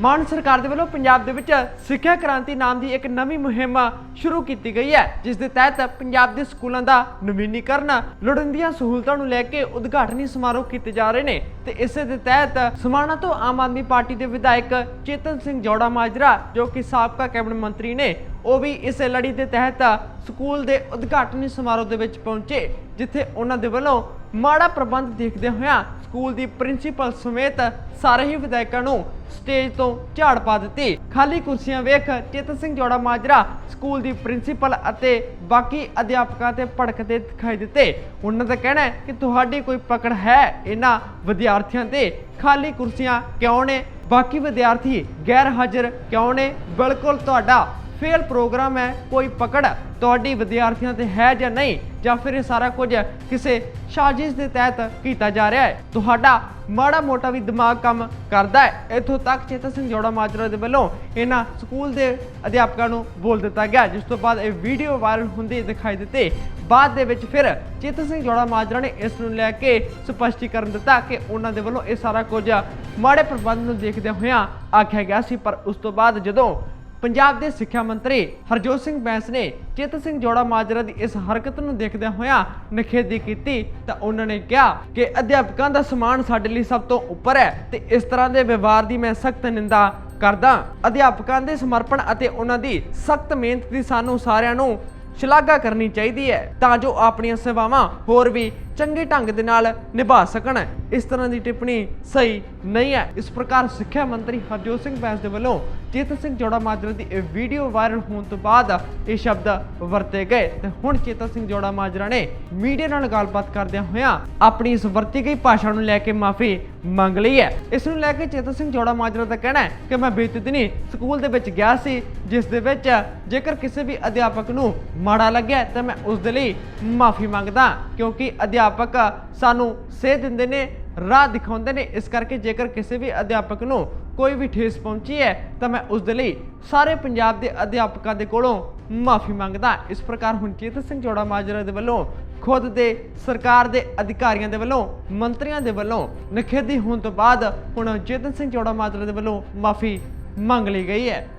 ਮਾਨ ਸਰਕਾਰ ਦੇ ਵੱਲੋਂ ਪੰਜਾਬ ਦੇ ਵਿੱਚ ਸਿੱਖਿਆ ਕ੍ਰਾਂਤੀ ਨਾਮ ਦੀ ਇੱਕ ਨਵੀਂ ਮੁਹਿੰਮ ਸ਼ੁਰੂ ਕੀਤੀ ਗਈ ਹੈ, ਜਿਸ ਦੇ ਤਹਿਤ ਪੰਜਾਬ ਦੇ ਸਕੂਲਾਂ ਦਾ ਨਵੀਨੀਕਰਨ, ਲੋੜੀਂਦੀਆਂ ਸਹੂਲਤਾਂ ਨੂੰ ਲੈ ਕੇ ਉਦਘਾਟਨੀ ਸਮਾਰੋਹ ਕੀਤੇ ਜਾ ਰਹੇ ਨੇ ਤੇ ਇਸੇ ਦੇ ਤਹਿਤ ਸਮਾਣਾ ਤੋਂ ਆਮ ਆਦਮੀ ਪਾਰਟੀ ਦੇ ਵਿਧਾਇਕ ਚੇਤਨ ਸਿੰਘ ਜੋੜਾ ਮਾਜਰਾ, ਜੋ ਕਿ ਸਾਬਕਾ ਕੈਬਨਿਟ ਮੰਤਰੀ ਨੇ, ਉਹ ਵੀ ਇਸ ਲੜੀ ਦੇ ਤਹਿਤ ਸਕੂਲ ਦੇ ਉਦਘਾਟਨੀ ਸਮਾਰੋਹ ਦੇ ਵਿੱਚ ਪਹੁੰਚੇ, ਜਿੱਥੇ ਉਹਨਾਂ ਦੇ ਵੱਲੋਂ ਮਾੜਾ ਪ੍ਰਬੰਧ ਦੇਖਦੇ ਹੋਇਆਂ ਸਕੂਲ ਦੀ ਪ੍ਰਿੰਸੀਪਲ ਸਮੇਤ ਸਾਰੇ ਹੀ ਵਿਧਾਇਕਾਂ ਨੂੰ ਸਟੇਜ ਤੋਂ ਝਾੜ ਪਾ ਦਿੱਤੀ। ਖਾਲੀ ਕੁਰਸੀਆਂ ਵੇਖ ਚੇਤਨ ਸਿੰਘ ਜੋੜਾ ਮਾਜਰਾ ਸਕੂਲ ਦੀ ਪ੍ਰਿੰਸੀਪਲ ਅਤੇ ਬਾਕੀ ਅਧਿਆਪਕਾਂ ਤੇ ਭੜਕਦੇ ਦਿਖਾਈ ਦਿੱਤੇ। ਉਹਨਾਂ ਦਾ ਕਹਿਣਾ ਹੈ ਕਿ ਤੁਹਾਡੀ ਕੋਈ ਪਕੜ ਹੈ ਇਹਨਾਂ ਵਿਦਿਆਰਥੀਆਂ ਤੇ? ਖਾਲੀ ਕੁਰਸੀਆਂ ਕਿਉਂ ਨੇ? ਬਾਕੀ ਵਿਦਿਆਰਥੀ ਗੈਰ ਹਾਜ਼ਰ ਕਿਉਂ ਨੇ? ਬਿਲਕੁਲ ਤੁਹਾਡਾ ਫੇਲ ਪ੍ਰੋਗਰਾਮ ਹੈ, ਕੋਈ ਪਕੜ ਤੁਹਾਡੀ ਵਿਦਿਆਰਥੀਆਂ ਤੇ ਹੈ ਜਾਂ ਨਹੀਂ, ਜਾਂ ਫਿਰ ਇਹ ਸਾਰਾ ਕੁਝ ਕਿਸੇ ਸਾਜ਼ਿਸ਼ ਦੇ ਤਹਿਤ ਕੀਤਾ ਜਾ ਰਿਹਾ ਹੈ। ਤੁਹਾਡਾ ਮਾੜਾ ਮੋਟਾ ਵੀ ਦਿਮਾਗ ਕੰਮ ਕਰਦਾ ਹੈ। ਇੱਥੋਂ ਤੱਕ ਚੇਤਨ ਸਿੰਘ ਜੋੜਾ ਮਾਜਰਾ ਦੇ ਵੱਲੋਂ ਇਹਨਾਂ ਸਕੂਲ ਦੇ ਅਧਿਆਪਕਾਂ ਨੂੰ ਬੋਲ ਦਿੱਤਾ ਗਿਆ, ਜਿਸ ਤੋਂ ਬਾਅਦ ਇਹ ਵੀਡੀਓ ਵਾਇਰਲ ਹੁੰਦੀ ਦਿਖਾਈ ਦਿੱਤੀ। ਬਾਅਦ ਦੇ ਵਿੱਚ ਫਿਰ ਚੇਤਨ ਸਿੰਘ ਜੋੜਾ ਮਾਜਰਾ ਨੇ ਇਸ ਨੂੰ ਲੈ ਕੇ ਸਪਸ਼ਟੀਕਰਨ ਦਿੱਤਾ ਕਿ ਉਹਨਾਂ ਦੇ ਵੱਲੋਂ ਇਹ ਸਾਰਾ ਕੁਝ ਮਾੜੇ ਪ੍ਰਬੰਧ ਨੂੰ ਦੇਖਦੇ ਹੋਇਆਂ ਆਖਿਆ ਗਿਆ ਸੀ, ਪਰ ਉਸ ਤੋਂ ਬਾਅਦ ਜਦੋਂ ਪੰਜਾਬ ਦੇ ਸਿੱਖਿਆ ਮੰਤਰੀ ਹਰਜੋਤ ਸਿੰਘ ਬੈਂਸ ਨੇ ਚੇਤਨ ਸਿੰਘ ਜੋੜਾ ਮਾਜਰਾ ਦੀ ਇਸ ਹਰਕਤ ਨੂੰ ਦੇਖਦਿਆਂ ਹੋਇਆਂ ਨਿਖੇਧੀ ਕੀਤੀ ਤਾਂ ਉਹਨਾਂ ਨੇ ਕਿਹਾ ਕਿ ਅਧਿਆਪਕਾਂ ਦਾ ਸਮਾਨ ਸਾਡੇ ਲਈ ਸਭ ਤੋਂ ਉੱਪਰ ਹੈ ਤੇ ਇਸ ਤਰ੍ਹਾਂ ਦੇ ਵਿਵਹਾਰ ਦੀ ਮੈਂ ਸਖਤ ਨਿੰਦਾ ਕਰਦਾ ਅਧਿਆਪਕਾਂ ਦੇ ਸਮਰਪਣ ਅਤੇ ਉਹਨਾਂ ਦੀ ਸਖਤ ਮਿਹਨਤ ਦੀ ਸਾਨੂੰ ਸਾਰਿਆਂ ਨੂੰ ਸ਼ਲਾਘਾ ਕਰਨੀ ਚਾਹੀਦੀ ਹੈ ਤਾਂ ਜੋ ਆਪਣੀਆਂ ਸੇਵਾਵਾਂ ਹੋਰ ਵੀ ਚੰਗੇ ਢੰਗ ਦੇ ਨਾਲ ਨਿਭਾ ਸਕਣ। ਇਸ ਤਰ੍ਹਾਂ ਦੀ ਟਿੱਪਣੀ ਸਹੀ ਨਹੀਂ ਹੈ। ਇਸ ਪ੍ਰਕਾਰ ਸਿੱਖਿਆ ਮੰਤਰੀ ਹਰਜੋਤ ਸਿੰਘ ਬੈਂਸ ਦੇ ਵੱਲੋਂ ਚੇਤਨ ਸਿੰਘ ਜੋੜਾ ਮਾਜਰਾ ਦੀ ਇਹ ਵੀਡੀਓ ਵਾਇਰਲ ਹੋਣ ਤੋਂ ਬਾਅਦ ਇਹ ਸ਼ਬਦ ਵਰਤੇ ਗਏ। ਤੇ ਹੁਣ ਚੇਤਨ ਸਿੰਘ ਜੋੜਾ ਮਾਜਰਾ ਨੇ ਮੀਡੀਆ ਨਾਲ ਗੱਲਬਾਤ ਕਰਦਿਆਂ ਹੋਇਆਂ ਆਪਣੀ ਇਸ ਵਰਤੀ ਗਈ ਭਾਸ਼ਾ ਨੂੰ ਲੈ ਕੇ ਮਾਫੀ ਮੰਗ ਲਈ ਹੈ। ਇਸ ਨੂੰ ਲੈ ਕੇ ਚੇਤਨ ਸਿੰਘ ਜੋੜਾ ਮਾਜਰਾ ਦਾ ਕਹਿਣਾ ਹੈ ਕਿ ਮੈਂ ਬੀਤੇ ਦਿਨੀ ਸਕੂਲ ਦੇ ਵਿੱਚ ਗਿਆ ਸੀ, ਜਿਸ ਦੇ ਵਿੱਚ ਜੇਕਰ ਕਿਸੇ ਵੀ ਅਧਿਆਪਕ ਨੂੰ ਮਾੜਾ ਲੱਗਿਆ ਤਾਂ ਮੈਂ ਉਸ ਦੇ ਲਈ ਮਾਫੀ ਮੰਗਦਾ ਕਿਉਂਕਿ ਅਧਿਆਪਕ ਅਧਿਆਪਕ ਸਾਨੂੰ ਸੇਧ ਦਿੰਦੇ ਨੇ, ਰਾਹ ਦਿਖਾਉਂਦੇ ਨੇ। ਇਸ ਕਰਕੇ ਜੇਕਰ ਕਿਸੇ ਵੀ ਅਧਿਆਪਕ ਨੂੰ ਕੋਈ ਵੀ ਠੇਸ ਪਹੁੰਚੀ ਹੈ, ਤਾਂ ਮੈਂ ਉਸ ਦੇ ਲਈ ਸਾਰੇ ਪੰਜਾਬ ਦੇ ਅਧਿਆਪਕਾਂ ਦੇ ਕੋਲੋਂ ਮਾਫੀ ਮੰਗਦਾ। ਇਸ ਪ੍ਰਕਾਰ ਹੁਣ ਚੇਤਨ ਸਿੰਘ ਜੋੜਾ ਮਾਜਰਾ ਦੇ ਵੱਲੋਂ, ਖੁਦ ਦੇ ਸਰਕਾਰ ਦੇ ਅਧਿਕਾਰੀਆਂ ਦੇ ਵੱਲੋਂ, ਮੰਤਰੀਆਂ ਦੇ ਵੱਲੋਂ ਨਿਖੇਧੀ ਹੋਣ ਤੋਂ ਬਾਅਦ ਹੁਣ ਚੇਤਨ ਸਿੰਘ ਜੋੜਾ ਮਾਜਰਾ ਦੇ ਵੱਲੋਂ ਮਾਫੀ ਮੰਗ ਲਈ ਗਈ ਹੈ।